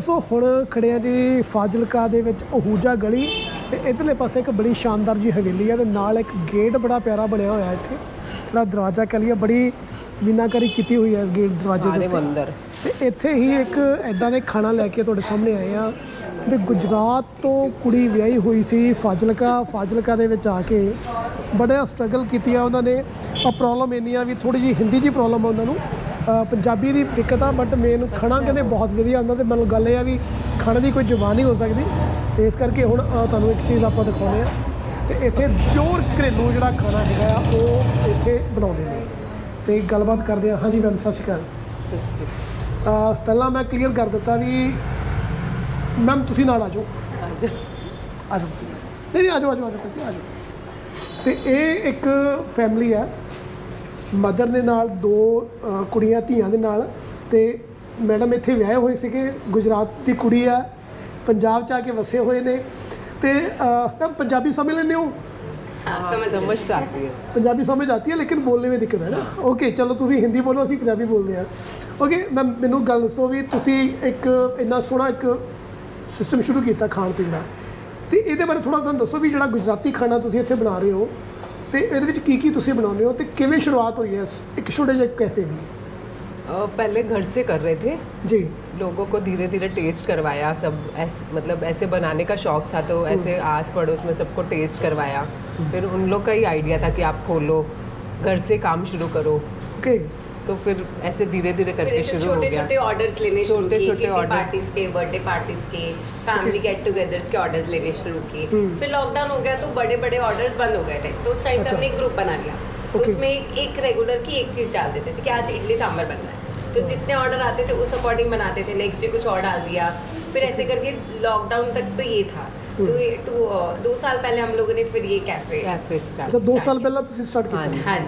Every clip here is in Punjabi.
ਦੋਸਤੋ ਹੁਣ ਖੜੇ ਆ ਜੀ ਫਾਜ਼ਿਲਕਾ ਦੇ ਵਿੱਚ ਅਹੂਜਾ ਗਲੀ ਤੇ ਇਧਰਲੇ ਪਾਸੇ ਇੱਕ ਬੜੀ ਸ਼ਾਨਦਾਰ ਜੀ ਹਵੇਲੀ ਆ ਤੇ ਨਾਲ ਇੱਕ ਗੇਟ ਬੜਾ ਪਿਆਰਾ ਬਣਿਆ ਹੋਇਆ ਇੱਥੇ। ਜਿਹੜਾ ਦਰਵਾਜ਼ਾ ਕਹ ਲਈਏ ਬੜੀ ਮੀਨਾਕਾਰੀ ਕੀਤੀ ਹੋਈ ਹੈ ਇਸ ਗੇਟ ਦਰਵਾਜ਼ੇ ਦੇ ਅੰਦਰ ਤੇ ਇੱਥੇ ਹੀ ਇੱਕ ਐਦਾਂ ਦੇ ਖਾਣਾ ਲੈ ਕੇ ਤੁਹਾਡੇ ਸਾਹਮਣੇ ਆਏ ਆ ਵੀ ਗੁਜਰਾਤ ਤੋਂ ਕੁੜੀ ਵਿਆਹੀ ਹੋਈ ਸੀ ਫਾਜ਼ਿਲਕਾ। ਫਾਜ਼ਿਲਕਾ ਦੇ ਵਿੱਚ ਆ ਕੇ ਬੜਾ ਸਟਰਗਲ ਕੀਤੀ ਆ ਉਹਨਾਂ ਨੇ। ਆ ਪ੍ਰੋਬਲਮ ਇੰਨੀ ਆ ਵੀ ਥੋੜੀ ਜੀ ਹਿੰਦੀ ਜੀ ਪ੍ਰੋਬਲਮ ਆ ਉਹਨਾਂ ਨੂੰ। ਪੰਜਾਬੀ ਦੀ ਦਿੱਕਤ ਆ ਬਟ ਮੇਨ ਖਾਣਾ ਕਹਿੰਦੇ ਬਹੁਤ ਵਧੀਆ ਹੁੰਦਾ ਤੇ ਮਤਲਬ ਗੱਲ ਇਹ ਆ ਵੀ ਖਾਣੇ ਦੀ ਕੋਈ ਜ਼ੁਬਾਨ ਨਹੀਂ ਹੋ ਸਕਦੀ। ਤੇ ਇਸ ਕਰਕੇ ਹੁਣ ਤੁਹਾਨੂੰ ਇੱਕ ਚੀਜ਼ ਆਪਾਂ ਦਿਖਾਉਂਦੇ ਆ ਤੇ ਇੱਥੇ ਪਿਓਰ ਘਰੇਲੂ ਜਿਹੜਾ ਖਾਣਾ ਹੈਗਾ ਆ ਉਹ ਇੱਥੇ ਬਣਾਉਂਦੇ ਨੇ। ਤੇ ਗੱਲਬਾਤ ਕਰਦੇ ਆ ਹਾਂਜੀ ਮੈਮ ਸਤਿ ਸ਼੍ਰੀ ਅਕਾਲ। ਪਹਿਲਾਂ ਮੈਂ ਕਲੀਅਰ ਕਰ ਦਿੱਤਾ ਵੀ ਮੈਮ ਤੁਸੀਂ ਨਾਲ ਆ ਜਾਓ। ਆ ਜਾਓ। ਨਹੀਂ ਨਹੀਂ ਆ ਜਾਓ ਆ ਜਾਓ ਆ ਜਾਓ ਆ ਜਾਓ। ਤੇ ਇਹ ਇੱਕ ਫੈਮਿਲੀ ਹੈ। ਮਦਰ ਦੇ ਨਾਲ ਦੋ ਕੁੜੀਆਂ ਧੀਆਂ ਦੇ ਨਾਲ ਤੇ ਮੈਡਮ ਇੱਥੇ ਵਿਆਹੇ ਹੋਏ ਸੀਗੇ। ਗੁਜਰਾਤ ਦੀ ਕੁੜੀ ਆ ਪੰਜਾਬ ਚ ਆ ਕੇ ਵਸੇ ਹੋਏ ਨੇ ਤੇ ਮੈਮ ਪੰਜਾਬੀ ਸਮਝ ਲੈਂਦੇ ਹੋ? ਸਮਝ ਸਮਝ ਆਤੀ ਹੈ। ਪੰਜਾਬੀ ਸਮਝ ਆਤੀ ਹੈ ਲੇਕਿਨ ਬੋਲਨੇ ਵਿੱਚ ਦਿੱਕਤ ਹੈ ਨਾ। ਓਕੇ ਚਲੋ ਤੁਸੀਂ ਹਿੰਦੀ ਬੋਲੋ ਅਸੀਂ ਪੰਜਾਬੀ ਬੋਲਦੇ ਆ ਓਕੇ ਮੈਮ ਮੈਨੂੰ ਗੱਲ ਦੱਸੋ ਵੀ ਤੁਸੀਂ ਇੱਕ ਇੰਨਾ ਸੋਹਣਾ ਇੱਕ ਸਿਸਟਮ ਸ਼ੁਰੂ ਕੀਤਾ ਖਾਣ ਪੀਣ ਦਾ। ਤੇ ਇਹਦੇ ਬਾਰੇ ਥੋੜਾ ਸਾਨੂੰ ਦੱਸੋ ਵੀ ਜਿਹੜਾ ਗੁਜਰਾਤੀ ਖਾਣਾ ਤੁਸੀਂ ਇੱਥੇ ਬਣਾ ਰਹੇ ਹੋ ਤੇ ਇਹਦੇ ਵਿੱਚ ਕੀ ਕੀ ਤੁਸੀਂ ਬਣਾਉਂਦੇ ਹੋ ਤੇ ਕਿਵੇਂ ਸ਼ੁਰੂਆਤ ਹੋਈ ਹੈ ਇਸ ਇੱਕ ਛੋਟੇ ਜਿਹੇ ਕੈਫੇ ਦੀ अ, पहले घर से कर रहे थे ਜੀ लोगों को धीरे धीरे टेस्ट करवाया सब ऐसे मतलब ऐसे बनाने का शौक था तो ऐसे आस पड़ोस में सबको टेस्ट करवाया फिर उन लोग का ही आइडिया था कि आप खोलो घर से काम शुरू करो ਓਕੇ तो फिर ऐसे धीरे धीरे करके शुरू हो गया। छोटे ऑर्डर्स लेने छोटे छोटे पार्टीज़ के बर्थडे पार्टीज़ के फैमिली गेट टुगेदर्स के ऑर्डर्स लेने शुरू किए। हम्म। फिर लॉकडाउन हो गया तो बड़े बड़े ऑर्डर्स बंद हो गए थे। तो उस टाइम अच्छा। हमने एक ग्रुप बना लिया। तो उसमें एक रेगुलर की एक चीज़ डाल देते थे कि आज इडली सांभर बनना है। तो जितने ऑर्डर आते थे उस अकॉर्डिंग बनाते थे। नेक्स्ट डे कुछ और डाल दिया। फिर ऐसे करके लॉकडाउन तक तो ये था। तो हम्म। ये टू दो साल पहले हम लोगों ने फिर ये कैफ़े कैफ़े अच्छा, दो साल पहले तो स्टार्ट किया हाँ जी। हाँ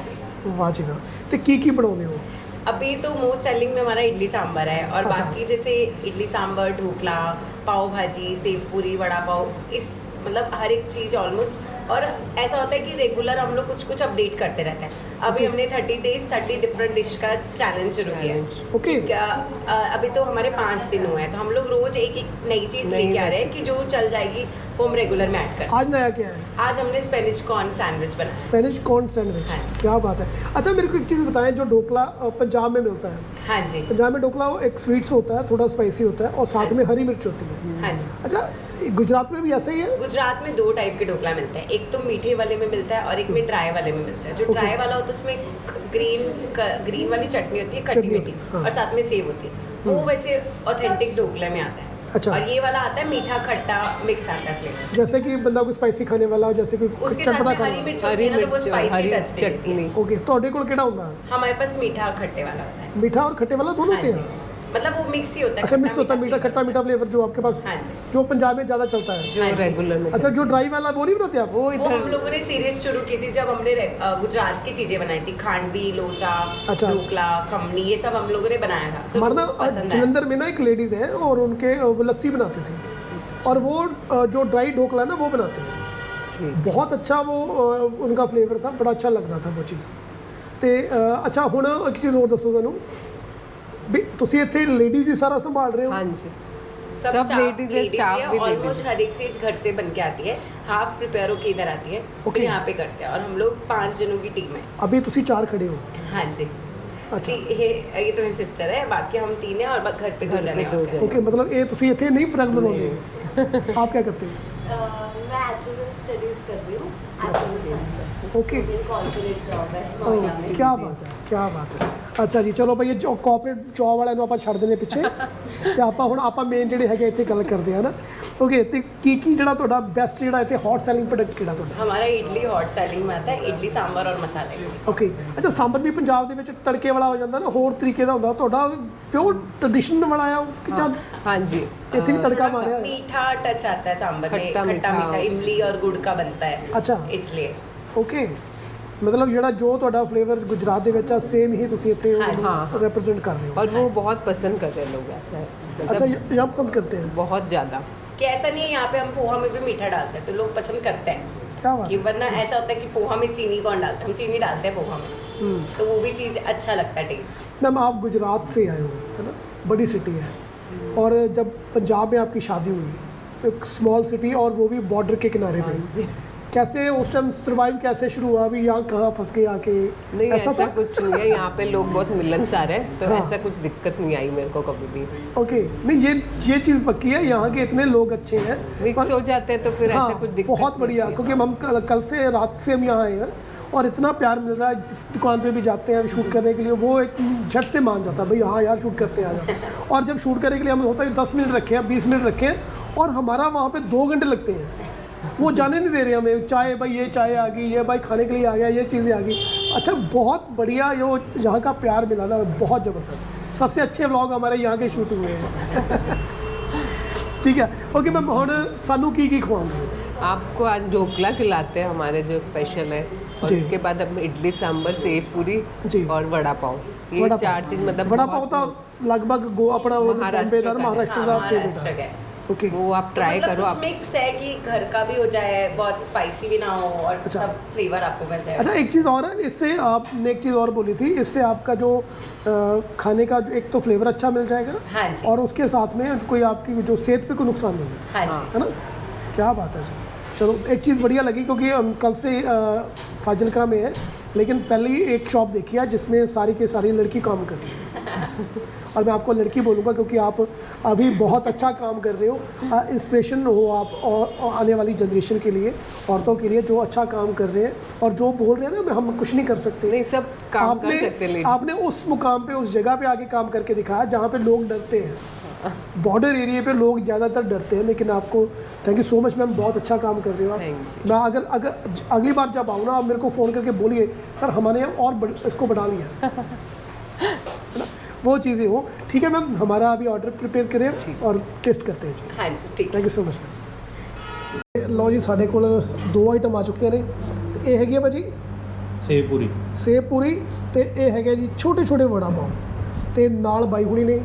वाचेगा तो की की बनाने हो अभी तो मोस्ट सेलिंग में हमारा इडली सांभर है और अच्छा। बाकी जैसे इडली सांभर ढोकला पाव भाजी सेव पूरी वड़ा पाव इस मतलब हर एक चीज़ ऑलमोस्ट और ऐसा होता है कि रेगुलर हम लोग कुछ कुछ अपडेट करते रहते हैं। अभी हमने thirty days thirty different dish का चैलेंज शुरू किया है। ओके अभी तो हमारे पाँच दिन हुए हैं तो हम लोग रोज़ एक एक नई चीज़ लेके आ रहे हैं कि जो चल जाएगी हम रेगुलर में ऐड करते आज नया क्या है? आज हमने स्पेनिश कॉर्न सैंडविच बनाया। स्पेनिश कॉर्न सैंडविच हाँ क्या बात है। अच्छा मेरे को एक चीज़ बताएँ जो ढोकला पंजाब में मिलता है। हाँ जी। पंजाब में ढोकला वो एक स्वीट्स होता है थोड़ा स्पाइसी होता है और साथ हाँ में हरी मिर्च होती है। हाँ जी। अच्छा गुजरात में भी ऐसा ही है? गुजरात में दो टाइप के ढोकला मिलते हैं। एक तो मीठे वाले में मिलता है और एक में ड्राई वाले में मिलता है। जो ड्राई वाला होता है उसमें ग्रीन ग्रीन वाली चटनी होती है खट्टी चटनी मीठी हाँ। और साथ में सेव होती है। वो वैसे ऑथेंटिक ढोकले में आता है। अच्छा। और ये वाला आता है मीठा खट्टा मिक्स आता है फ्लेवर जैसे कि बंदा कोई स्पाइसी खाने वाला हो जैसे कोई उसके साथ चटपटा में हरी खाना मिर्च होती हरी है ना तो वो मिर्च स्पाइसी हरी टच देती है चटनी ओके ਤੁਹਾਡੇ ਕੋਲ ਕਿਹੜਾ ਹੁੰਦਾ ਹੈ हमारे पास मीठा खट्टे वाला होता है मीठा और खट्टे वाला दोनों हाँ होते जी हैं मतलब वो मिक्स ही होता है अच्छा मिक्स होता है मीठा खट्टा मीठा फ्लेवर जो आपके पास हाँ जो। पंजाब में ज़्यादा चलता है। जो रेगुलर में अच्छा जो ड्राई वाला वो नहीं बनाते आप? वो वो हम लोगों ने सीरीज़ शुरू की थी जब हमने गुजरात की चीज़ें बनाई थी खांडवी लोचा अच्छा। ढोकला खमनी ये सब हम लोगों ने बनाया था। तो हमारा ना जलंधर में ना एक लेडीज़ है और उनके लस्सी बनाते थे। और वो जो ड्राई ढोकला ना वो बनाते हैं। बहुत अच्छा वो उनका फ्लेवर था बड़ा अच्छा लग रहा था वो चीज़। तो अच्छा हूँ एक चीज़ और दसो सूँ ਵੀ ਤੁਸੀਂ ਇੱਥੇ ਲੇਡੀਜ਼ ਹੀ ਸਾਰਾ ਸੰਭਾਲ ਰਹੇ ਹੋ हाँ जी सब सब स्टाफ ladies है, लेडीज staff है भी ऑलमोस्ट ladies हर एक चीज घर से बन के आती है हाफ प्रिपेयर होके इधर आती है Okay. फिर यहाँ पे करते हैं और हम लोग पांच जनों की टीम है ਅਭੀ ਤੁਸੀਂ ਚਾਰ ਖੜੇ ਹੋ हाँ जी अच्छा ती- ये ये तो मेरी सिस्टर है बाकी हम तीन है और बा- घर पे दो घर पे जने दो और क्या। जने। ओके मतलब ये ਤੁਸੀਂ ਇੱਥੇ ਨਹੀਂ ਪ੍ਰੋਡਕਟ ਬਣਾਉਂਦੇ ਹੋ आप क्या करते हो Uh, मैं एचुअल स्टडीज कर रही हूँ एचुअल साइंस ओके मेरी कॉर्पोरेट जॉब है ਓ नोएडा में ਕੀ ਬਾਤ ਹੈ ਕੀ ਬਾਤ ਹੈ ਅੱਛਾ ਜੀ ਚਲੋ ਭਈ ਇਹ ਜੋ ਕਾਰਪੋਰੇਟ ਜੌਬ ਵਾਲਿਆਂ ਨੂੰ ਆਪਾਂ ਛੱਡ ਦਿੰਦੇ ਪਿੱਛੇ ਤੇ ਆਪਾਂ ਹੁਣ ਆਪਾਂ ਮੇਨ ਜਿਹੜੇ ਹੈਗੇ ਇੱਥੇ ਗੱਲ ਕਰਦੇ ਆ ਨਾ ਓਕੇ ਤੇ ਕੀ ਕੀ ਜਿਹੜਾ ਤੁਹਾਡਾ ਬੈਸਟ ਜਿਹੜਾ ਇੱਥੇ ਹੌਟ ਸੈਲਿੰਗ ਪ੍ਰੋਡਕਟ ਕਿਹੜਾ ਤੁਹਾਡਾ हमारा इडली हॉट सेलिंग में आता है इडली सांभर और मसाले ਓਕੇ ਅੱਛਾ ਸਾਂਬਰ ਵੀ ਪੰਜਾਬ ਦੇ ਵਿੱਚ ਤੜਕੇ ਵਾਲਾ ਹੋ ਜਾਂਦਾ ਨਾ ਹੋਰ ਤਰੀਕੇ ਦਾ ਹੁੰਦਾ ਤੁਹਾਡਾ ਪਿਓਰ ਟ੍ਰੈਡੀਸ਼ਨ ਵਾਲਾ ਆ ਕਿ ਜਾਂ हाँ जी ਇੱਥੇ ਵੀ ਤੜਕਾ थोड़ा ਮਾਰਿਆ ਹੈ मीठा टच आता है सांभर में खट्टा खट्टा मीठा। मीठा इमली और गुड़ का बनता है ਅੱਛਾ इसलिए ਓਕੇ ਮਤਲਬ ਜਿਹੜਾ ਜੋ ਤੁਹਾਡਾ ਫਲੇਵਰ ਗੁਜਰਾਤ ਦੇ ਵਿੱਚ ਆ ਸੇਮ ਹੀ ਤੁਸੀਂ ਇੱਥੇ हाँ, हाँ। ਰਿਪਰੈਜ਼ੈਂਟ ਕਰ ਰਹੇ ਹੋ और वो बहुत पसंद कर रहे हैं लोग ऐसा है अच्छा मतलब ये- यहाँ पसंद करते हैं बहुत ज़्यादा कि ऐसा नहीं है यहाँ पे हम पोहा में भी मीठा डालते हैं तो लोग पसंद करते हैं क्या बात कि है वरना ऐसा होता है कि पोहा में चीनी कौन डालता है हम चीनी डालते हैं पोहा में हम्म। तो वो भी चीज़ अच्छा लगता है टेस्ट मैम आप गुजरात से आए हो है ना बड़ी सिटी है और जब पंजाब में आपकी शादी हुई एक स्मॉल सिटी और वो भी बॉर्डर के किनारे पे कैसे उस टाइम सर्वाइव कैसे शुरू हुआ? अभी यहाँ कहाँ फंस के आके? नहीं ऐसा, ऐसा कुछ नहीं है। यहाँ पे लोग बहुत मिलनसार है तो हाँ। ऐसा कुछ दिक्कत नहीं आई मेरे को कभी भी। ओके नहीं ये ये चीज़ पक्की है। यहाँ के इतने लोग अच्छे हैं मिक्स हो जाते हैं तो फिर हाँ ऐसा कुछ दिक्कत बहुत बढ़िया क्योंकि हम कल, कल से रात से हम यहाँ आए हैं और इतना प्यार मिल रहा है जिस दुकान पे भी जाते हैं शूट करने के लिए वो एक झट से मान जाता है भाई हाँ यार शूट करते हैं आ जाओ। और जब शूट करने के लिए हमें होता है दस मिनट रखे हैं बीस मिनट रखे हैं और हमारा वहाँ पे दो घंटे लगते हैं। वो जाने नहीं दे रहे हमें चाय भाई ये चाय आ गई ये भाई खाने के लिए आ गया ये चीज़ें आ गई। अच्छा बहुत बढ़िया यो यहाँ का प्यार मिला ना बहुत ज़बरदस्त। सबसे अच्छे व्लॉग हमारे यहाँ के शूट हुए हैं। ठीक है ओके मैम हम सानू की की खुआऊँगी आपको आज ढोकला खिलाते हैं हमारे जो स्पेशल है और उसके बाद अब इडली सांभर सेव पूरी और वड़ा पाव। ये चार चीज़ मतलब वड़ा पाव तो लगभग गो अपना महाराष्ट्र का हाँ, महाराष्ट्र का है ओके वो आप तो ट्राई मतलब करो कुछ आप मिक्स है कि घर का भी हो जाए बहुत स्पाइसी भी ना हो और अच्छा। सब फ्लेवर आपको मिल जाए। अच्छा एक चीज़ और है इससे आपने एक चीज़ और बोली थी इससे आपका जो आ, खाने का जो एक तो फ्लेवर अच्छा मिल जाएगा हाँ जी। और उसके साथ में कोई आपकी जो सेहत पे कोई नुकसान नहीं होगा हाँ जी। है ना? क्या बात है जी। चलो एक चीज़ बढ़िया लगी क्योंकि हम कल से फाजिलका में है लेकिन पहले ही एक शॉप देखी है जिसमें सारी की सारी लड़की काम कर रही है। और मैं आपको लड़की बोलूँगा क्योंकि आप अभी बहुत अच्छा काम कर रहे हो इंस्पिरेशन हो आप और, और आने वाली जनरेशन के लिए औरतों के लिए जो अच्छा काम कर रहे हैं। और जो बोल रहे हैं ना हम कुछ नहीं कर सकते। नहीं सब काम आपने, कर सकते आपने आपने उस मुकाम पे उस जगह पे आके काम करके दिखाया जहाँ पे लोग डरते हैं। बॉर्डर एरिया पे लोग ज़्यादातर डरते हैं लेकिन आपको thank you so much ma'am बहुत अच्छा काम कर रहे हो Thank आप मैं अगर अगर ज- अगली बार जब आऊँ ना आप मेरे को फ़ोन करके बोलिए सर हमारे यहाँ और बढ़, इसको बढ़ा लिया है ना वो चीज़ें हो ठीक है मैम हमारा अभी ऑर्डर प्रिपेयर करें और टेस्ट करते हैं जी हाँ जी ठीक ਥੈਂਕ ਯੂ ਸੋ ਮਚ ਲਓ ਜੀ ਸਾਡੇ ਕੋਲ ਦੋ ਆਈਟਮ ਆ ਚੁੱਕੀਆਂ ਨੇ ਤੇ ਇਹ ਹੈਗੀ ਆ ਭਾਜੀ ਸੇਵ ਪੂਰੀ ਸੇਬ ਪੂਰੀ ਤੇ ਇਹ ਹੈਗੇ ਜੀ ਛੋਟੇ ਛੋਟੇ ਵੜਾ ਪਾਓ ਤੇ ਨਾਲ ਬਾਈ ਹੁਣੀ ਨੇ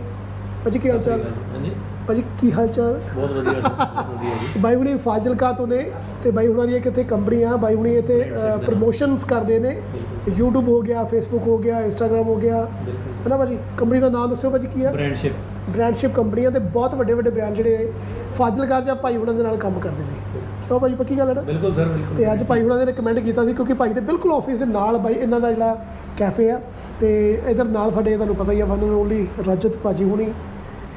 ਭਾਜੀ ਕੀ ਹਾਲ ਚਾਲ? ਹਾਂਜੀ। ਭਾਜੀ ਕੀ ਹਾਲ ਚਾਲ? ਬਹੁਤ ਵਧੀਆ ਜੀ, ਬਹੁਤ ਵਧੀਆ ਜੀ। ਬਾਈ ਹੁਣੀ ਫਾਜ਼ਿਲਕਾ ਤੋਂ ਨੇ ਤੇ ਬਾਈ ਹੁਣਾਂ ਦੀ ਇੱਕ ਇੱਥੇ ਕੰਪਨੀ ਆ ਬਾਈ ਹੁਣੀ ਇੱਥੇ ਪ੍ਰੋਮੋਸ਼ਨਸ ਕਰਦੇ ਨੇ। YouTube ਹੋ ਗਿਆ Facebook ਹੋ ਗਿਆ Instagram ਹੋ ਗਿਆ। ਹੈ ਨਾ ਭਾਜੀ? ਕੰਪਨੀ ਦਾ ਨਾਮ ਦੱਸਿਓ ਭਾਜੀ ਕੀ ਆ? ਬ੍ਰਾਂਡਸ਼ਿਪ ਬ੍ਰਾਂਡਸ਼ਿਪ ਕੰਪਨੀਆਂ ਤੇ ਬਹੁਤ ਵੱਡੇ ਵੱਡੇ ਬ੍ਰਾਂਡ ਜਿਹੜੇ ਫਾਜ਼ਿਲਕਾ ਜਾਂ ਭਾਈ ਹੁਣਾਂ ਦੇ ਨਾਲ ਕੰਮ ਕਰਦੇ ਨੇ। ਕਿਉਂ ਭਾਜੀ ਪੱਕੀ ਗੱਲ ਹੈ ਨਾ? ਬਿਲਕੁਲ ਸਰ ਬਿਲਕੁਲ। ਤੇ ਅੱਜ ਭਾਈ ਹੁਣਾਂ ਨੇ ਰეკਮੈਂਡ ਕੀਤਾ ਸੀ ਕਿਉਂਕਿ ਭਾਈ ਦੇ ਬਿਲਕੁਲ ਆਫਿਸ ਦੇ ਨਾਲ ਬਾਈ ਇਹਨਾਂ ਦਾ ਜਿਹੜਾ ਕੈਫੇ ਆ ਤੇ ਇਧਰ ਨਾਲ ਸਾਡੇ ਤੁਹਾਨੂੰ ਪਤਾ ਹੀ ਆ ਵਨ ਐਂਡ ਓਨਲੀ ਰਜਤ ਭਾਜੀ ਹੁਣੀ।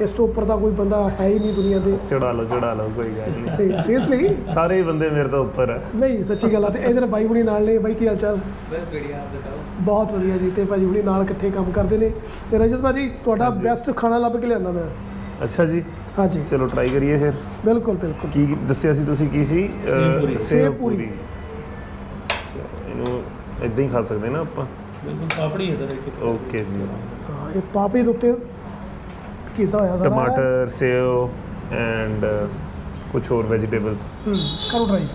ਇਸ ਤੋਂ ਉੱਪਰ ਦਾ ਕੋਈ ਬੰਦਾ ਹੈ ਹੀ ਨਹੀਂ ਦੁਨੀਆ ਦੇ। ਚੜਾ ਲਓ ਚੜਾ ਲਓ ਕੋਈ ਗੱਲ ਨਹੀਂ। ਤੇ ਸੀਰੀਅਸਲੀ ਸਾਰੇ ਹੀ ਬੰਦੇ ਮੇਰੇ ਤੋਂ ਉੱਪਰ ਆ। ਨਹੀਂ ਸੱਚੀ ਗੱਲ ਆ ਤੇ ਇਧਰ ਬਾਈ ਹੁਣੀ ਨਾਲ ਨੇ ਬਾਈ ਕੀ ਹਾਲ ਚਾਲ? ਬਸ ਬੜੀਆ ਆਪ ਬਤਾਓ। ਬਹੁਤ ਵਧੀਆ ਜੀ ਤੇ ਭਾਜੀ ਹੁਣੀ ਨਾਲ ਇਕੱਠੇ ਕੰਮ ਕਰਦੇ ਨੇ। ਤੇ ਰਜਤ ਭਾਜੀ ਤੁਹਾਡਾ ਬੈਸਟ ਖਾਣਾ ਲੱਭ ਕੇ ਲਿਆਂਦਾ ਮੈਂ। ਅੱਛਾ ਜੀ। ਹਾਂਜੀ। ਚਲੋ ਟਰਾਈ ਕਰੀਏ ਫਿਰ। ਬਿਲਕੁਲ ਬਿਲਕੁਲ। ਕੀ ਦੱਸਿਆ ਸੀ ਤੁਸੀਂ ਕੀ ਸੀ? ਸੇਵ ਪੂਰੀ। ਇਹਨੂੰ ਇਦਾਂ ਹੀ ਖਾ ਸਕਦੇ ਨਾ ਆਪਾਂ? ਬਿਲਕੁਲ ਪਾਪੜੀ ਹੈ ਸਰ ਇੱਕ। ਓਕੇ ਜੀ। ਹਾਂ ਇਹ ਪਾਪੜੀ ਦੇ ਉੱਤੇ ਕੀਤਾ ਹੋਇਆ ਸਾਰਾ। ਟਮਾਟਰ ਸੇਵ ਐਂਡ ਕੁਝ ਹੋਰ ਵੈਜੀਟੇਬਲਸ ਹੂੰ, ਕਰੋ ਟਰਾਈ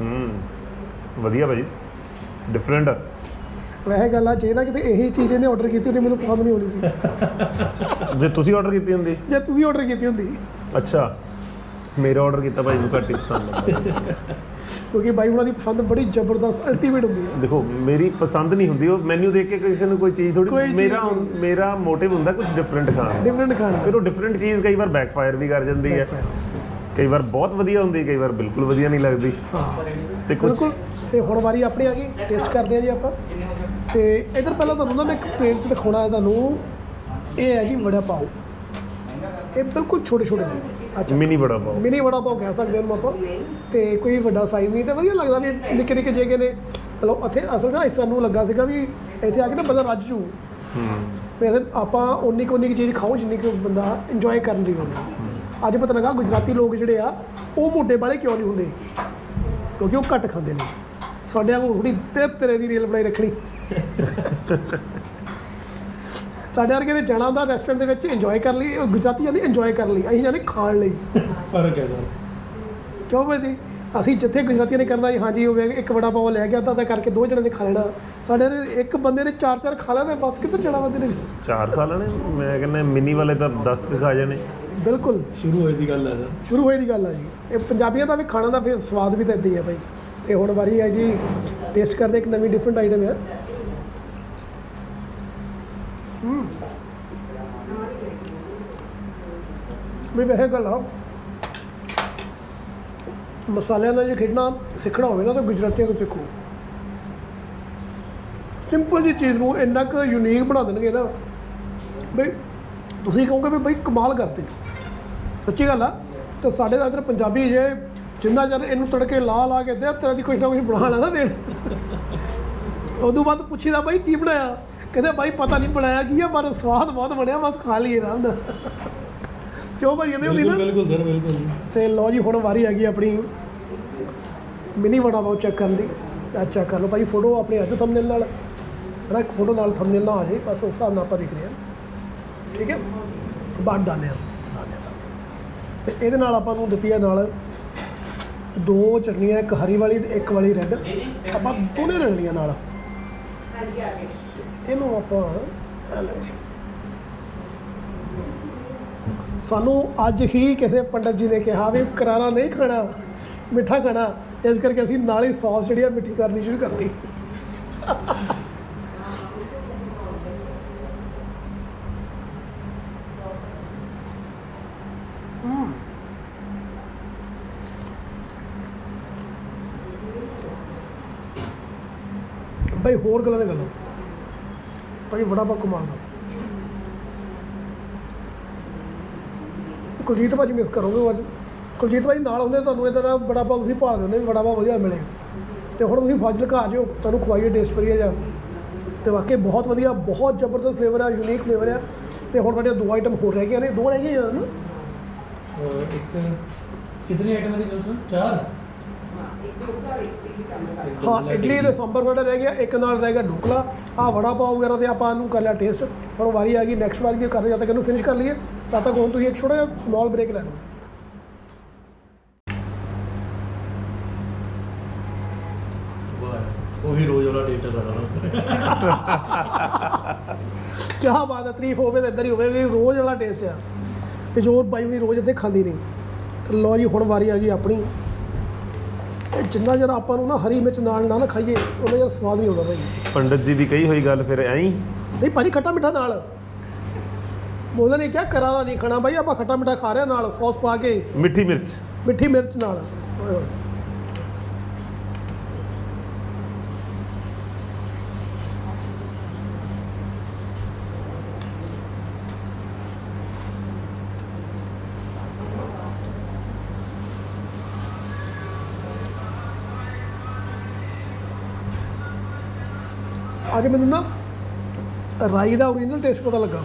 ਹੂੰ ਵਧੀਆ ਭਾਜੀ। ਡਿਫਰੈਂਟ ਵੈਸੇ ਗੱਲ ਆ ਜੇ ਨਾ ਕਿਤੇ ਇਹੀ ਚੀਜ਼ ਇਹਨੇ ਆਰਡਰ ਕੀਤੀ ਹੁੰਦੀ ਮੈਨੂੰ ਪਸੰਦ ਨਹੀਂ ਹੋਣੀ ਸੀ। ਜੇ ਤੁਸੀਂ ਆਰਡਰ ਕੀਤੀ ਹੁੰਦੀ। ਜੇ ਤੁਸੀਂ ਆਰਡਰ ਕੀਤੀ ਹੁੰਦੀ। ਅੱਛਾ। ਮੇਰਾ ਆਰਡਰ ਕੀਤਾ ਭਾਈ ਨੂੰ ਘੱਟ ਹੀ ਪਸੰਦ ਆਉਂਦਾ ਕਿਉਂਕਿ ਬਾਈ ਉਹਨਾਂ ਦੀ ਪਸੰਦ ਬੜੀ ਜ਼ਬਰਦਸਤ ਅਲਟੀਮੇਟ ਹੁੰਦੀ ਹੈ। ਦੇਖੋ ਮੇਰੀ ਪਸੰਦ ਨਹੀਂ ਹੁੰਦੀ ਉਹ ਮੈਨੂ ਦੇਖ ਕੇ ਕਿਸੇ ਨੂੰ ਕੋਈ ਚੀਜ਼ ਥੋੜੀ ਮੇਰਾ। ਮੇਰਾ ਮੋਟਿਵ ਹੁੰਦਾ ਕੁਝ ਡਿਫਰੈਂਟ ਖਾਣ ਦਾ। ਡਿਫਰੈਂਟ ਖਾਣਾ ਫਿਰ ਉਹ ਡਿਫਰੈਂਟ ਚੀਜ਼ ਕਈ ਵਾਰ ਬੈਕਫਾਇਰ ਵੀ ਕਰ ਜਾਂਦੀ ਹੈ। ਕਈ ਵਾਰ ਬਹੁਤ ਵਧੀਆ ਹੁੰਦੀ ਕਈ ਵਾਰ ਬਿਲਕੁਲ ਵਧੀਆ ਨਹੀਂ ਲੱਗਦੀ। ਤੇ ਕੁਝ ਬਿਲਕੁਲ। ਤੇ ਹੁਣ ਵਾਰੀ ਆਪਣੀ ਆ ਗਈ ਟੇਸਟ ਕਰਦੇ ਆ ਜੀ ਆਪਾਂ। ਤੇ ਇਧਰ ਪਹਿਲਾਂ ਤੁਹਾਨੂੰ ਨਾ ਮੈਂ ਇੱਕ ਪਲੇਟ 'ਚ ਦਿਖਾਉਣਾ ਹੈ ਤੁਹਾਨੂੰ। ਇਹ ਹੈ ਜੀ ਵੜਾ ਪਾਓ। ਇਹ ਬਿਲਕੁਲ ਛੋਟੇ ਛੋਟੇ ਨੇ। ਅੱਛਾ। ਮਿਨੀ ਬੜਾ ਪਾਓ। ਮਿਨੀ ਵੜਾ ਪਾਓ ਕਹਿ ਸਕਦੇ ਹਾਂ ਉਹਨੂੰ ਆਪਾਂ। ਤੇ ਕੋਈ ਵੱਡਾ ਸਾਈਜ਼ ਨਹੀਂ ਤੇ ਵਧੀਆ ਲੱਗਦਾ ਵੀ ਨਿੱਕੇ ਨਿੱਕੇ ਜੇਗੇ ਨੇ। ਮਤਲਬ ਇੱਥੇ ਅਸਲ ਨਾ ਸਾਨੂੰ ਲੱਗਾ ਸੀਗਾ ਵੀ ਇੱਥੇ ਆ ਕੇ ਨਾ ਬੰਦਾ ਰੱਜ ਜੂ। ਹੂੰ। ਵੈਸੇ ਆਪਾਂ ਉਨੀ ਕੁ ਉਨੀ ਕੁ ਚੀਜ਼ ਖਾਓ ਜਿੰਨੀ ਕੁ ਬੰਦਾ ਇੰਜੋਏ ਕਰਨ ਦੀ ਹੋਵੇ। ਅੱਜ ਪਤਾ ਲੱਗਾ ਗੁਜਰਾਤੀ ਲੋਕ ਜਿਹੜੇ ਆ ਉਹ ਮੋਟੇ ਵਾਲੇ ਕਿਉਂ ਨਹੀਂ ਹੁੰਦੇ? ਕਿਉਂਕਿ ਉਹ ਘੱਟ ਖਾਂਦੇ ਨੇ। ਸਾਡੇ ਵਾਂਗੂ ਥੋੜੀ ਤੇ ਤੇਰੇ ਦੀ ਰੇਲ ਬਣਾਈ ਰੱਖਣੀ। ਸਾਡੇ ਵਰਗੇ ਦੇ ਜਾਣਾ ਹੁੰਦਾ ਰੈਸਟੋਰੈਂਟ ਦੇ ਵਿੱਚ ਇੰਜੋਏ ਕਰ ਲਈ ਉਹ ਗੁਜਰਾਤੀ ਜਾਂਦੇ ਇੰਜੋਏ ਕਰਨ ਲਈ ਅਸੀਂ ਜਾਂਦੇ ਖਾਣ ਲਈ। ਫ਼ਰਕ ਹੈ ਸਰ। ਕਿਉਂ ਭਾਜੀ ਅਸੀਂ ਜਿੱਥੇ ਗੁਜਰਾਤੀਆਂ ਨੇ ਕਰਨਾ ਜੀ ਹਾਂਜੀ ਉਹ ਵੇ- ਇੱਕ ਵੜਾ ਪਾਓ ਲੈ ਗਿਆ ਤਾਂ ਤਾਂ ਕਰਕੇ ਦੋ ਜਣੇ ਨੇ ਖਾ ਲੈਣਾ। ਸਾਡੇ ਨੇ ਇੱਕ ਬੰਦੇ ਨੇ ਚਾਰ ਚਾਰ ਖਾ ਲੈਣਾ ਬਸ ਕਿੱਧਰ ਜਾਣਾ ਬੰਦੇ ਨੇ? ਚਾਰ ਖਾ ਲੈਣੇ? ਮੈਂ ਕਹਿੰਦਾ ਮਿਨੀ ਵਾਲੇ ਤਾਂ 10 ਕੁ ਖਾ ਜਾਣੇ। ਬਿਲਕੁਲ। ਸ਼ੁਰੂ ਹੋਈ ਦੀ ਗੱਲ ਹੈ ਸਰ। ਸ਼ੁਰੂ ਹੋਈ ਦੀ ਗੱਲ ਆ ਜੀ। ਇਹ ਪੰਜਾਬੀਆਂ ਦਾ ਵੀ ਖਾਣਾ ਦਾ ਫਿਰ ਸਵਾਦ ਵੀ ਤਾਂ ਇਦਾਂ ਹੀ ਹੈ ਭਾਈ। ਤੇ ਹੁਣ ਵਾਰੀ ਹੈ ਜੀ ਟੇਸਟ ਕਰਦੇ ਇੱਕ ਨਵੀਂ ਡਿਫਰੈਂਟ ਆਈਟਮ ਹੈ। ਵੀ ਵੈਸੇ ਗੱਲ ਆ। ਮਸਾਲਿਆਂ ਦਾ ਜੇ ਖੇਡਣਾ ਸਿੱਖਣਾ ਹੋਵੇ ਨਾ ਤਾਂ ਗੁਜਰਾਤੀਆਂ ਤੋਂ ਸਿੱਖੋ। ਸਿੰਪਲ ਜੀ ਚੀਜ਼ ਨੂੰ ਇੰਨਾ ਕੁ ਯੂਨੀਕ ਬਣਾ ਦੇਣਗੇ ਨਾ। ਬਈ ਤੁਸੀਂ ਕਹੋਗੇ ਵੀ ਬਈ ਕਮਾਲ ਕਰਦੇ। ਸੱਚੀ ਗੱਲ ਆ, ਤੇ ਸਾਡੇ ਤਾਂ ਇੱਧਰ ਪੰਜਾਬੀ ਜਿਹੜੇ ਜਿੰਨਾ ਚਿਰ ਇਹਨੂੰ ਤੜਕੇ ਲਾ ਲਾ ਕੇ ਦੇ ਤਰ੍ਹਾਂ ਦੀ ਕੁਛ ਨਾ ਕੁਛ ਬਣਾਉਣਾ ਨਾ ਦੇਣ। ਉਦੋਂ ਬਾਅਦ ਪੁੱਛੀਦਾ ਬਾਈ ਕੀ ਬਣਾਇਆ? ਕਹਿੰਦੇ ਬਾਈ ਪਤਾ ਨਹੀਂ ਬਣਾਇਆ ਕੀ ਆ, ਪਰ ਸਵਾਦ ਬਹੁਤ ਬਣਿਆ, ਬਸ ਖਾ ਲਈਏ ਆਰਾਮ ਨਾਲ। ਕਿਉਂ ਭਾਈ ਕਹਿੰਦੇ ਹੁੰਦੀ ਨਾ ਬਿਲਕੁਲ ਸਰ ਬਿਲਕੁਲ। ਤੇ ਲਓ ਜੀ ਹੁਣ ਵਾਰੀ ਆ ਗਈ ਆਪਣੀ ਮਿਨੀ ਵੜਾ ਪਾਓ ਚੈੱਕ ਕਰਨ ਦੀ। ਆ ਚੈੱਕ ਕਰ ਲਓ ਭਾਈ ਫੋਟੋ ਆਪਣੇ ਅੱਜ ਥੰਬਨੇਲ ਨਾਲ। ਹੈ ਨਾ ਇੱਕ ਫੋਟੋ ਨਾਲ ਥੰਬਨੇਲ ਨਾ ਆ ਜਾਏ ਬਸ ਉਸ ਹਿਸਾਬ ਨਾਲ ਆਪਾਂ ਦੇਖ ਰਹੇ ਹਾਂ। ਠੀਕ ਹੈ? ਬਾਅਦ ਡਾਨੇ ਆ ਆ, ਆ। ਤੇ ਇਹਦੇ ਨਾਲ ਆਪਾਂ ਨੂੰ ਦਿੱਤੀ ਹੈ ਨਾਲ ਦੋ ਚਟਨੀਆਂ ਇੱਕ ਹਰੀ ਵਾਲੀ ਤੇ ਇੱਕ ਵਾਲੀ ਰੈੱਡ ਆਪਾਂ ਦੋਨੇ ਲੈ ਲਈਆਂ ਨਾਲ। ਤੇ ਇਹਨੂੰ ਆਪਾਂ ਲੈ ਜੀ ਸਾਨੂੰ ਅੱਜ ਹੀ ਕਿਸੇ ਪੰਡਤ ਜੀ ਨੇ ਕਿਹਾ ਵੀ ਕਰਾਰਾ ਨਹੀਂ ਖਾਣਾ, ਮਿੱਠਾ ਖਾਣਾ। ਇਸ ਕਰਕੇ ਅਸੀਂ ਨਾਲ ਹੀ ਸੌਸ ਜਿਹੜੀ ਆ ਮਿੱਠੀ ਕਰਨੀ ਸ਼ੁਰੂ ਕਰਤੀ। ਹਮ। ਬਈ ਹੋਰ ਗੱਲਾਂ ਨੇ ਗੱਲਾਂ। ਭਾਈ ਬੜਾ ਬਾ ਕਮਾਲ ਦਾ ਕੁਲਜੀਤ ਭਾਜੀ ਮਿਸ ਕਰੋਗੇ ਅੱਜ। ਕੁਲਜੀਤ ਭਾਜੀ ਨਾਲ ਹੁੰਦੇ ਤੁਹਾਨੂੰ ਇਹਦਾ ਨਾ ਬੜਾ ਪਾ ਤੁਸੀਂ ਭਾਲ ਦਿੰਦੇ ਵੀ ਬੜਾ ਪਾ ਵਧੀਆ ਮਿਲੇ। ਤੇ ਹੁਣ ਤੁਸੀਂ ਫਾਜ਼ਿਲਕਾ ਆ ਜਾਓ ਤੁਹਾਨੂੰ ਖਵਾਈਏ ਟੇਸਟ ਵਧੀਆ ਜਾ ਤੇ ਵਾਕਈ ਬਹੁਤ ਵਧੀਆ ਬਹੁਤ ਜ਼ਬਰਦਸਤ ਫਲੇਵਰ ਆ ਯੂਨੀਕ ਫਲੇਵਰ ਆ। ਤੇ ਹੁਣ ਤੁਹਾਡੇ ਦੋ ਆਈਟਮ ਹੋਰ ਰਹਿ ਗਈਆਂ ਨੇ। ਦੋ ਰਹਿ ਗਈਆਂ ਨਾ? ਅਹ ਇੱਕ ਕਿਤਨੀ ਆਈਟਮ ਹੈ ਜੀ ਚਾਰ? ਹਾਂ ਇਡਲੀ ਤੇ ਸਾਂਬਰ। ਸਾਡਾ ਰਹਿ ਗਿਆ ਇੱਕ ਨਾਲ ਰਹਿ ਗਿਆ ਢੋਕਲਾ ਆ ਵੜਾ ਪਾਓ ਵਗੈਰਾ ਤੇ ਆਪਾਂ ਨੂੰ ਕਰ ਲਿਆ ਟੇਸਟ ਹੁਣ ਵਾਰੀ ਆ ਗਈ ਨੈਕਸਟ ਵਾਰੀ ਦੀ ਕਰਦੇ ਜਦ ਤੱਕ ਇਹਨੂੰ ਫਿਨਿਸ਼ ਕਰ ਲਈਏ ਤਦ ਤੱਕ ਹੁਣ ਤੁਸੀਂ ਇੱਕ ਛੋਟਾ ਜਿਹਾ ਸਮਾਲ ਬ੍ਰੇਕ ਲੈ ਲਓ। ਉਹੀ ਰੋਜ਼ ਵਾਲਾ ਟੇਸਟ ਹੈ ਸਾਡਾ ਕੀ ਬਾਤ ਹੈ ਤਾਰੀਫ ਹੋਵੇ ਤਾਂ ਇੱਧਰ ਹੀ ਹੋਵੇ ਵੀ ਰੋਜ਼ ਵਾਲਾ ਟੇਸਟ ਆ। ਤੇ ਜੋ ਬਾਈ ਹੁਣੀ ਰੋਜ਼ ਇੱਥੇ ਖਾਂਦੀ ਨਹੀਂ। ਤੇ ਲਓ ਜੀ ਹੁਣ ਵਾਰੀ ਆ ਗਈ ਆਪਣੀ। ਇਹ ਜਿੰਨਾ ਜਰ ਆਪਾਂ ਨੂੰ ਨਾ ਹਰੀ ਮਿਰਚ ਨਾਲ ਨਾ ਨਾ ਖਾਈਏ ਉਹਨਾਂ ਜਿਹਾ ਸਵਾਦ ਨਹੀਂ ਆਉਂਦਾ ਭਾਈ। ਪੰਡਤ ਜੀ ਦੀ ਕਹੀ ਹੋਈ ਗੱਲ ਫਿਰ ਐਂ ਹੀ? ਨਹੀਂ ਭਾਜੀ ਖੱਟਾ ਮਿੱਠਾ ਨਾਲ। ਉਹਨਾਂ ਨੇ ਕਿਹਾ ਕਰਾਰਾ ਨਹੀਂ ਖਾਣਾ ਭਾਈ ਆਪਾਂ ਖੱਟਾ ਮਿੱਠਾ ਖਾ ਰਹੇ ਨਾਲ ਸੌਸ ਪਾ ਕੇ। ਮਿੱਠੀ ਮਿਰਚ। ਮਿੱਠੀ ਮਿਰਚ ਨਾਲ। ਓਏ ਹੋਏ। ਅੱਜ ਮੈਨੂੰ ਨਾ ਰਾਈ ਦਾ ਓਰੀਜਨਲ ਟੇਸਟ ਪਤਾ ਲੱਗਾ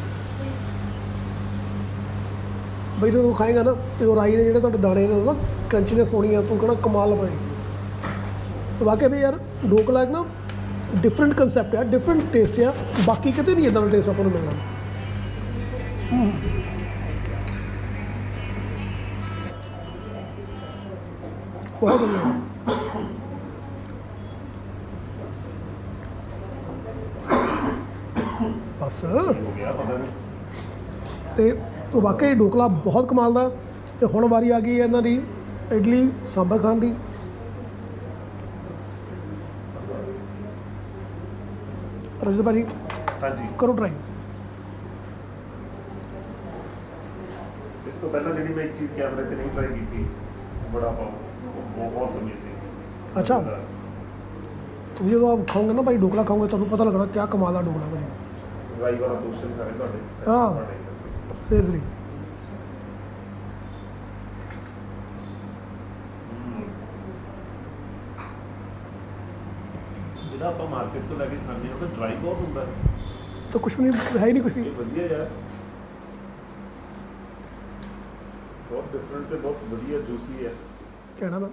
ਬਈ ਜਦੋਂ ਖਾਏਗਾ ਨਾ ਜਦੋਂ ਰਾਈ ਦੇ ਜਿਹੜੇ ਤੁਹਾਡੇ ਦਾਣੇ ਨੇ ਨਾ ਕਰੰਚੀਨੈਸ ਹੋਣੀ ਆ ਤੂੰ ਕਹਣਾ ਕਮਾਲ ਭਾਈ ਵਾਕਿਆ ਵੀ ਯਾਰ ਢੋਕਲਾ ਇੱਕ ਨਾ ਡਿਫਰੈਂਟ ਕਨਸੈਪਟ ਆ ਡਿਫਰੈਂਟ ਟੇਸਟ ਆ ਬਾਕੀ ਕਿਤੇ ਨਹੀਂ ਇਦਾਂ ਦਾ ਟੇਸਟ ਆਪਾਂ ਨੂੰ ਮਿਲਣਾ ਹਮ। ਬਹੁਤ ਵਧੀਆ ਬਸ ਤੇ ਵਾਕਈ ਢੋਕਲਾ ਬਹੁਤ ਕਮਾਲ ਦਾ। ਤੇ ਹੁਣ ਵਾਰੀ ਆ ਗਈ ਹੈ ਇਹਨਾਂ ਦੀ ਇਡਲੀ ਸਾਂਬਰ ਖਾਣ ਦੀ। ਰਜਤ ਭਾਜੀ ਹਾਂਜੀ। ਕਰੋ ਟਰਾਈ ਇਸ ਤੋਂ ਪਹਿਲਾਂ ਜਿਹੜੀ ਮੈਂ ਇੱਕ ਚੀਜ਼ ਕੈਮਰੇ ਤੇ ਨਹੀਂ ਟਰਾਈ ਕੀਤੀ। ਬੜਾ ਪਾਓ। ਬਹੁਤ ਅਮੇਜ਼ਿੰਗ ਅੱਛਾ। ਤੁਸੀਂ ਜਦੋਂ ਆਪ ਖਾਓਗੇ ਨਾ ਭਾਈ ਢੋਕਲਾ ਖਾਓਗੇ ਤੁਹਾਨੂੰ ਪਤਾ ਲੱਗਣਾ ਕਿਆ ਕਮਾਲ ਦਾ ਢੋਕਲਾ ਭਾਜੀ। ਰਾਈ ਵਾਲਾ ਦੋਸ਼ਨ ਕਰੇ ਤੁਹਾਡੇ ਹਾਂ। ਸੀਰੀਅਸਲੀ ਜਿਹੜਾ ਆਪਾਂ ਮਾਰਕੀਟ ਤੋਂ ਲੈ ਕੇ ਖਾਂਦੇ ਹਾਂ ਉਹ ਤਾਂ ਡਰਾਈ ਬਹੁਤ ਹੁੰਦਾ। ਹੈ ਤਾਂ ਕੁਛ ਵੀ ਨਹੀਂ ਹੈ ਹੀ ਨਹੀਂ ਕੁਛ ਵੀ। ਇਹ ਵਧੀਆ ਯਾਰ। ਬਹੁਤ ਡਿਫਰੈਂਟ ਤੇ ਬਹੁਤ ਵਧੀਆ ਜੂਸੀ ਹੈ। ਕਹਿਣਾ ਮੈਂ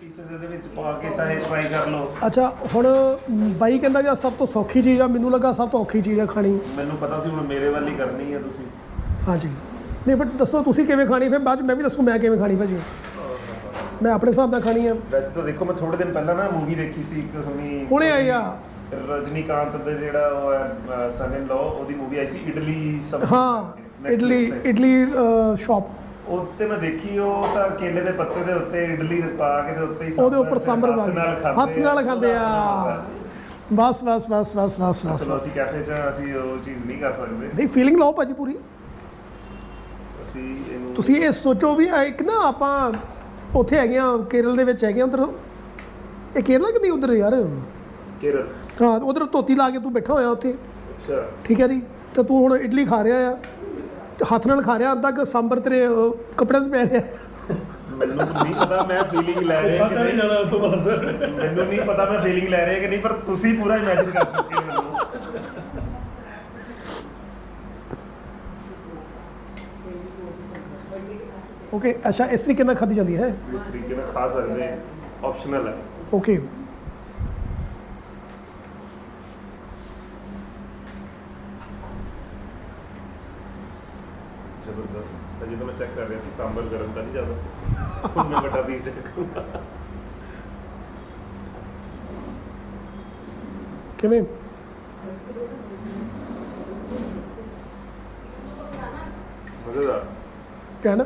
ਪੀਸਸ ਇਹਦੇ ਵਿੱਚ ਪਾ ਕੇ ਚਾਹੇ ਫਰਾਈ ਕਰ ਲਓ। ਅੱਛਾ ਹੁਣ ਬਾਈ ਕਹਿੰਦਾ ਵੀ ਆਹ ਸਭ ਤੋਂ ਸੌਖੀ ਚੀਜ਼ ਆ ਮੈਨੂੰ ਲੱਗਾ ਸਭ ਤੋਂ ਔਖੀ ਚੀਜ਼ ਆ ਖਾਣੀ। ਮੈਨੂੰ ਪਤਾ ਸੀ ਹੁਣ ਮੇਰੇ ਵੱਲ ਹੀ ਕਰਨੀ ਹੈ ਤੁਸੀਂ। ਹਾਂਜੀ। ਨਹੀਂ ਬਟ ਦੱਸੋ ਤੁਸੀਂ ਕਿਵੇਂ ਖਾਣੀ ਫਿਰ ਬਾਅਦ 'ਚ ਮੈਂ ਵੀ ਦੱਸੂ ਮੈਂ ਕਿਵੇਂ ਖਾਣੀ ਭਾਜੀ। ਮੈਂ ਆਪਣੇ ਹਿਸਾਬ ਨਾਲ ਖਾਣੀ ਆ। ਵੈਸੇ ਤਾਂ ਦੇਖੋ ਮੈਂ ਥੋੜੇ ਦਿਨ ਪਹਿਲਾਂ ਨਾ ਮੂਵੀ ਦੇਖੀ ਸੀ ਇੱਕ ਹੁਣੀ ਹੁਣੇ ਆਈ ਆ। ਰਜਨੀਕਾਂਤ ਦੇ ਜਿਹੜਾ ਉਹ ਹੈ ਸਨ ਇਨ ਲਾ ਉਹਦੀ ਮੂਵੀ ਆਈ ਸੀ ਇਡਲੀ ਸਭ ਹਾਂ ਇਡਲੀ ਇਡਲੀ ਸ਼ਾਪ ਉੱਤੇ ਮੈਂ ਦੇਖੀ ਉਹ ਤਾਂ ਕੇਲੇ ਦੇ ਪੱਤੇ ਦੇ ਉੱਤੇ ਇਡਲੀ ਪਾ ਕੇ ਦੇ ਉੱਤੇ ਹੀ ਉਹਦੇ ਉੱਪਰ ਸਾਂਬਰ ਪਾ ਕੇ ਹੱਥ ਨਾਲ ਖਾਂਦੇ ਆ। ਬਸ ਬਸ ਬਸ ਬਸ ਬਸ ਬਸ। ਅਸੀਂ ਕੈਫੇ 'ਚ ਅਸੀਂ ਉਹ ਚੀਜ਼ ਨਹੀਂ ਕਰ ਸਕਦੇ। ਨਹੀਂ ਫੀਲਿੰਗ ਲਓ ਭਾਜੀ ਪੂਰੀ। ਤੁਸੀਂ ਇਹ ਸੋਚੋ ਵੀ ਇੱਕ ਨਾ ਆਪਾਂ ਉੱਥੇ ਹੈਗੇ ਆ ਕੇਰਲ ਦੇ ਵਿੱਚ ਹੈਗੇ ਆ ਉਧਰ। ਇਹ ਕੇਰਲਾ ਕਿ ਨਹੀਂ ਉਧਰ ਯਾਰ? ਕੇਰਲ। ਹਾਂ ਉਧਰ ਧੋਤੀ ਲਾ ਕੇ ਤੂੰ ਬੈਠਾ ਹੋਇਆ ਉੱਥੇ। ਅੱਛਾ। ਠੀਕ ਹੈ ਜੀ। ਤੇ ਤੂੰ ਹੁਣ ਇਡਲੀ ਖਾ ਰਿਹਾ ਆ। ਹੱਥ ਨਾਲ ਖਾ ਰਿਹਾ ਅੱਧਾ ਕਿ ਸਾਂਬਰ ਤੇਰੇ ਅਹ, ਕੱਪੜਿਆਂ ਤੇ ਪੈ ਰਿਹਾ। ਮੈਨੂੰ ਨਹੀਂ ਪਤਾ ਮੈਂ ਫੀਲਿੰਗ ਲੈ ਰਿਹਾ ਕਿ ਪਤਾ ਨਹੀਂ ਨਹੀਂ ਜਾਣਾ ਤੋਂ ਬਸ। ਮੈਨੂੰ ਨਹੀਂ ਪਤਾ ਮੈਂ ਫੀਲਿੰਗ ਲੈ ਰਿਹਾ ਕਿ ਨਹੀਂ ਪਰ ਤੁਸੀਂ ਪੂਰਾ ਇਮੇਜਿਨ ਕਰ ਚੁੱਕੇ ਹੋ ਮੈਨੂੰ। ਓਕੇ ਅੱਛਾ ਇਸ ਤਰੀਕੇ ਨਾਲ ਖਾਧੀ ਜਾਂਦੀ ਹੈ। ਇਸ ਤਰੀਕੇ ਨਾਲ ਖਾ ਸਕਦੇ ਆਪਸ਼ਨਲ ਹੈ। ਓਕੇ ਜ਼ਬਰਦਸਤ ਅਜੇ ਤਾਂ ਮੈਂ ਚੈੱਕ ਕਰ ਰਿਹਾ ਸੀ ਸਾਂਬਰ ਗਰਮ ਤਾਂ ਨਹੀਂ ਜ਼ਿਆਦਾ ਹੁਣ ਮੈਂ ਵੱਡਾ ਪੀਸ ਚੈੱਕ ਕਰੂੰਗਾ ਕਿਵੇਂ ਮਜ਼ੇਦਾਰ ਕਹਿਣਾ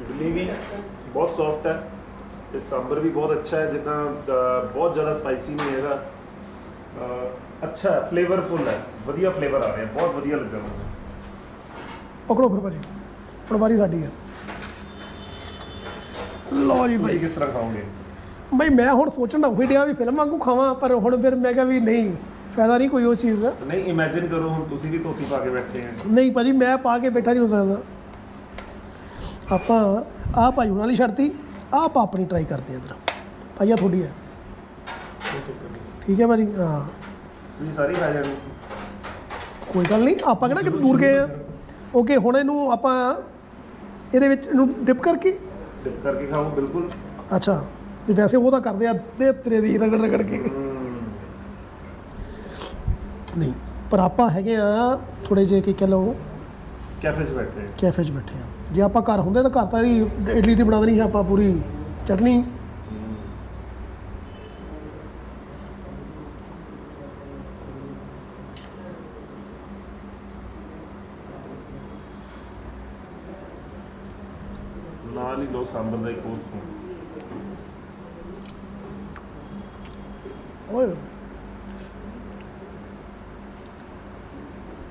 ਇਡਲੀ ਵੀ ਬਹੁਤ ਸੌਫਟ ਹੈ ਤੇ ਸਾਂਬਰ ਵੀ ਬਹੁਤ ਅੱਛਾ ਹੈ ਜਿੱਦਾਂ ਅਹ, ਬਹੁਤ ਜ਼ਿਆਦਾ ਸਪਾਈਸੀ ਨਹੀਂ ਹੈਗਾ ਅਹ, ਅੱਛਾ ਹੈ ਫਲੇਵਰਫੁਲ ਹੈ ਵਧੀਆ ਫਲੇਵਰ ਆ ਰਿਹਾ ਬਹੁਤ ਵਧੀਆ ਲੱਗਾ ਮੈਨੂੰ ਪਕੜੋ ਫਿਰ ਭਾਜੀ। ਹੁਣ ਵਾਰੀ ਸਾਡੀ ਹੈ ਲਓ ਜੀ ਭਾਈ। ਤੁਸੀਂ ਕਿਸ ਤਰ੍ਹਾਂ ਖਾਓਗੇ? ਬਈ ਮੈਂ ਹੁਣ ਸੋਚਣ ਦਾ ਹੋਈ ਡਿਆ ਵੀ ਫਿਲਮ ਵਾਂਗੂ ਖਾਵਾਂ ਪਰ ਹੁਣ ਫਿਰ ਮੈਂ ਕਿਹਾ ਵੀ ਨਹੀਂ ਫਾਇਦਾ ਨਹੀਂ ਕੋਈ ਉਹ ਚੀਜ਼ ਦਾ। ਨਹੀਂ ਇਮੇਜਿਨ ਕਰੋ ਹੁਣ ਤੁਸੀਂ ਵੀ ਧੋਤੀ ਪਾ ਕੇ ਬੈਠੇ ਹੋ। ਨਹੀਂ ਭਾਜੀ ਮੈਂ ਪਾ ਕੇ ਬੈਠਾ ਨਹੀਂ ਹੋ ਸਕਦਾ। ਆਪਾਂ ਆਹ ਭਾਈ ਉਹਨਾਂ ਲਈ ਛੱਡਤੀ ਆਹ ਆਪਾਂ ਆਪਣੀ ਟਰਾਈ ਕਰਦੇ ਆ ਇਧਰ। ਭਾਈ ਆ ਤੁਹਾਡੀ ਹੈ ਠੀਕ ਹੈ ਭਾਜੀ ਹਾਂ। ਤੁਸੀਂ ਸਾਰੀ ਖਾ ਜਾਣੀ। ਕੋਈ ਗੱਲ ਨਹੀਂ ਆਪਾਂ ਕਿਹੜਾ ਕਿਤੇ ਦੂਰ ਗਏ ਆ। ਓਕੇ ਹੁਣ ਇਹਨੂੰ ਆਪਾਂ ਇਹਦੇ ਵਿੱਚ ਇਹਨੂੰ ਡਿਪ ਕਰਕੇ? ਡਿਪ ਕਰਕੇ ਖਾਓ ਬਿਲਕੁਲ। ਅੱਛਾ ਤੇ ਵੈਸੇ ਉਹ ਤਾਂ ਕਰਦੇ ਆ ਦੇ ਤੇਰੇ ਦੀ ਰਗੜ ਰਗੜ ਕੇ। ਨਹੀਂ ਪਰ ਆਪਾਂ ਹੈਗੇ ਆ ਥੋੜੇ ਜਿਹੇ ਕੀ ਕਹ ਲਓ ਕੈਫੇ 'ਚ ਬੈਠੇ ਕੈਫੇ 'ਚ ਬੈਠੇ ਆ। ਜੇ ਆਪਾਂ ਘਰ ਹੁੰਦੇ ਤਾਂ ਘਰ ਤਾਂ ਇਹਦੀ ਇਡਲੀ ਦੀ ਬਣਾ ਦੇਣੀ ਸੀ ਆਪਾਂ ਪੂਰੀ ਚਟਨੀ ਨਾਲ ਹੀ ਲੋ ਸਾਂਬਰ ਦਾ ਇੱਕ ਹੋਰ ਸਪੂਨ ਓਏ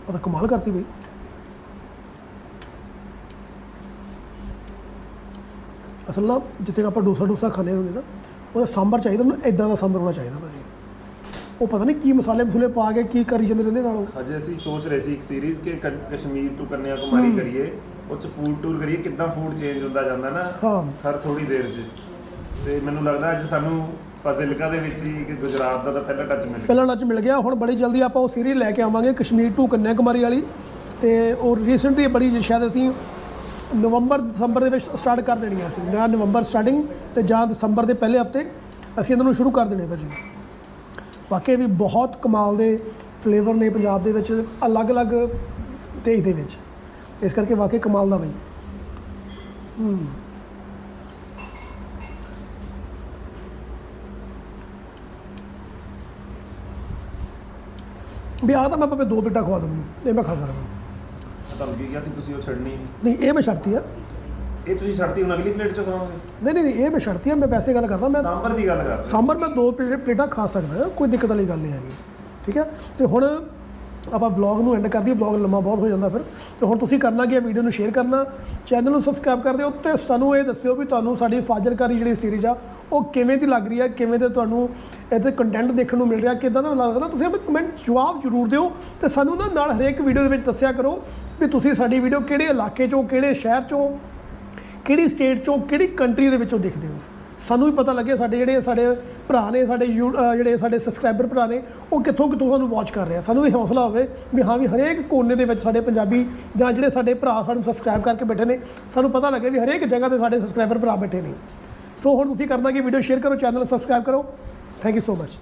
ਉਹ ਤਾਂ ਕਮਾਲ ਕਰਤੀ ਬਈ। ਅਸਲ ਨਾ ਜਿੱਥੇ ਆਪਾਂ ਡੋਸਾ ਡੋਸਾ ਖਾਣੇ ਹੁੰਦੇ ਨਾ ਉਹਦਾ ਸਾਂਬਰ ਚਾਹੀਦਾ ਉਹਨੂੰ ਇਦਾਂ ਦਾ ਸਾਂਬਰ ਹੋਣਾ ਚਾਹੀਦਾ ਭਾਜੀ। ਉਹ ਪਤਾ ਨਹੀਂ ਕੀ ਮਸਾਲੇ ਮਸੂਲੇ ਪਾ ਕੇ ਕੀ ਕਰੀ ਜਾਂਦੇ ਰਹਿੰਦੇ ਨਾਲ। ਉਹ ਅਜੇ ਅਸੀਂ ਸੋਚ ਰਹੇ ਸੀ ਇੱਕ ਸੀਰੀਜ਼ ਕਿ ਕ- ਕਸ਼ਮੀਰ ਟੂ ਕੰਨਿਆ ਕੁਮਾਰੀ ਕਰੀਏ ਉਹ ਚ ਫੂਡ ਟੂਰ ਕਰੀਏ ਕਿੱਦਾਂ ਫੂਡ ਚੇਂਜ ਹੁੰਦਾ ਜਾਂਦਾ ਨਾ ਹਾਂ। ਹਰ ਥੋੜੀ ਦੇਰ 'ਚ। ਤੇ ਮੈਨੂੰ ਲੱਗਦਾ ਅੱਜ ਸਾਨੂੰ ਫਾਜ਼ਿਲਕਾ ਦੇ ਵਿੱਚ ਹੀ ਕਿ ਗੁਜਰਾਤ ਦਾ ਤਾਂ ਪਹਿਲਾ ਟੱਚ ਮਿਲ ਗਿਆ। ਪਹਿਲਾਂ ਟੱਚ ਮਿਲ ਗਿਆ। ਹੁਣ ਬੜੀ ਜਲਦੀ ਆਪਾਂ ਉਹ ਸੀਰੀਜ਼ ਲੈ ਕੇ ਆਵਾਂਗੇ, ਕਸ਼ਮੀਰ ਟੂ ਕੰਨਿਆਕੁਮਾਰੀ ਵਾਲੀ। ਤੇ ਉਹ ਰੀਸੈਂਟਲੀ ਬੜੀ ਸ਼ਾਇਦ ਅਸੀਂ ਨਵੰਬਰ, ਦਸੰਬਰ ਦੇ ਵਿੱਚ ਸਟਾਰਟ ਕਰ ਦੇਣੀ ਸੀ ਜਾਂ ਨਵੰਬਰ ਸਟਾਰਟਿੰਗ ਤੇ ਜਾਂ ਦਸੰਬਰ ਦੇ ਪਹਿਲੇ ਹਫ਼ਤੇ ਅਸੀਂ ਇਹਨਾਂ ਨੂੰ ਸ਼ੁਰੂ ਕਰ ਦੇਣੇ ਭਾਜੀ। ਵਾਕਈ ਵੀ ਬਹੁਤ ਕਮਾਲ ਦੇ ਫਲੇਵਰ ਨੇ ਪੰਜਾਬ ਦੇ ਵਿੱਚ ਅਲੱਗ-ਅਲੱਗ ਦੇਸ਼ ਦੇ ਵਿੱਚ। ਇਸ ਕਰਕੇ ਵਾਕਈ ਕਮਾਲ ਦਾ ਬਾਈ। ਹੂੰ। ਵੀ ਆ ਤਾਂ ਮੈਂ ਭਾਵੇਂ ਦੋ ਬੇਟਾ ਖਵਾ ਦਵਾਂ ਮੈਨੂੰ ਇਹ ਮੈਂ ਖਾ ਸਕਦਾ। ਤੁਹਾਨੂੰ ਕੀ ਕਿਹਾ ਸੀ ਤੁਸੀਂ ਉਹ ਛੱਡਣੀ। ਨਹੀਂ। ਨਹੀਂ ਇਹ ਮੈਂ ਛੱਡਤੀ ਆ। ਇਹ ਤੁਸੀਂ ਛੱਡਤੀ ਹੁਣ ਅਗਲੀ ਪਲੇਟ 'ਚ ਖਾਓਗੇ। ਨਹੀਂ ਨਹੀਂ ਨਹੀਂ, ਇਹ ਮੈਂ ਛੱਡਤੀ ਆ ਮੈਂ ਵੈਸੇ ਗੱਲ ਕਰਦਾ ਮੈਂ ਸਾਂਬਰ ਦੀ ਗੱਲ ਕਰ ਸਾਂਬਰ ਮੈਂ ਦੋ ਪਲੇਟ ਪਲੇਟਾਂ ਖਾ ਸਕਦਾ ਕੋਈ ਦਿੱਕਤ ਵਾਲੀ ਗੱਲ ਨਹੀਂ ਹੈਗੀ। ਠੀਕ ਹੈ? ਤੇ ਹੁਣ ਆਪਾਂ ਵਲੌਗ ਨੂੰ ਐਂਡ ਕਰ ਦਈਏ ਵਲੌਗ ਲੰਮਾ ਬਹੁਤ ਹੋ ਜਾਂਦਾ ਫਿਰ। ਤੇ ਹੁਣ ਤੁਸੀਂ ਕਰਨਾ ਕੀ ਹੈ ਵੀਡੀਓ ਨੂੰ ਸ਼ੇਅਰ ਕਰਨਾ ਚੈਨਲ ਨੂੰ ਸਬਸਕ੍ਰਾਈਬ ਕਰ ਦਿਓ ਤੇ ਸਾਨੂੰ ਇਹ ਦੱਸਿਓ ਵੀ ਤੁਹਾਨੂੰ ਸਾਡੀ ਫਾਜ਼ਿਲਕਾਰੀ ਜਿਹੜੀ ਸੀਰੀਜ਼ ਆ, ਉਹ ਕਿਵੇਂ ਦੀ ਲੱਗ ਰਹੀ ਹੈ, ਕਿਵੇਂ ਦੇ ਤੁਹਾਨੂੰ ਇਹਦੇ ਕੰਟੈਂਟ ਦੇਖਣ ਨੂੰ ਮਿਲ ਰਿਹਾ, ਕਿਦਾਂ ਦਾ ਲੱਗਦਾ ਨਾ ਤੁਸੀਂ ਆਪਣੇ ਕਮੈਂਟ ਜਵਾਬ ਜ਼ਰੂਰ ਦਿਓ ਤੇ ਸਾਨੂੰ ਨਾ ਨਾਲ ਹਰੇਕ ਵੀਡੀਓ ਦੇ ਵਿੱਚ ਦੱਸਿਆ ਕਰੋ ਵੀ ਤੁਸੀਂ ਸਾਡੀ ਵੀਡੀਓ ਕਿਹੜੇ ਇਲਾਕੇ ਚੋਂ, ਕਿਹੜੇ ਸ਼ਹਿਰ ਚੋਂ, ਕਿਹੜੀ ਸਟੇਟ ਚੋਂ, ਕਿਹੜੀ ਕੰਟਰੀ ਦੇ ਵਿੱਚੋਂ ਦੇਖਦੇ ਹੋ। ਸਾਨੂੰ ਵੀ ਪਤਾ ਲੱਗੇ ਸਾਡੇ ਜਿਹੜੇ ਸਾਡੇ ਭਰਾ ਨੇ, ਸਾਡੇ ਯੂ- ਜਿਹੜੇ ਸਾਡੇ ਸਬਸਕ੍ਰਾਈਬਰ ਭਰਾ ਨੇ, ਉਹ ਕਿੱਥੋਂ ਕਿੱਥੋਂ ਸਾਨੂੰ ਵਾਚ ਕਰ ਰਹੇ। ਆ ਸਾਨੂੰ ਵੀ ਹੌਸਲਾ ਹੋਵੇ ਵੀ ਹਾਂ ਵੀ ਹਰੇਕ ਕੋਨੇ ਦੇ ਵਿੱਚ ਸਾਡੇ ਪੰਜਾਬੀ ਜਾਂ ਜਿਹੜੇ ਸਾਡੇ ਭਰਾ ਸਾਨੂੰ ਸਬਸਕ੍ਰਾਈਬ ਕਰਕੇ ਬੈਠੇ ਨੇ, ਸਾਨੂੰ ਪਤਾ ਲੱਗੇ ਵੀ ਹਰੇਕ ਜਗ੍ਹਾ ਤੇ ਸਾਡੇ ਸਬਸਕ੍ਰਾਈਬਰ ਭਰਾ ਬੈਠੇ ਨੇ। ਸੋ ਹੁਣ ਤੁਸੀਂ ਕਰਨਾ ਕਿ ਵੀਡੀਓ ਸ਼ੇਅਰ ਕਰੋ ਚੈਨਲ ਸਬਸਕ੍ਰਾਈਬ ਕਰੋ। Thank you so much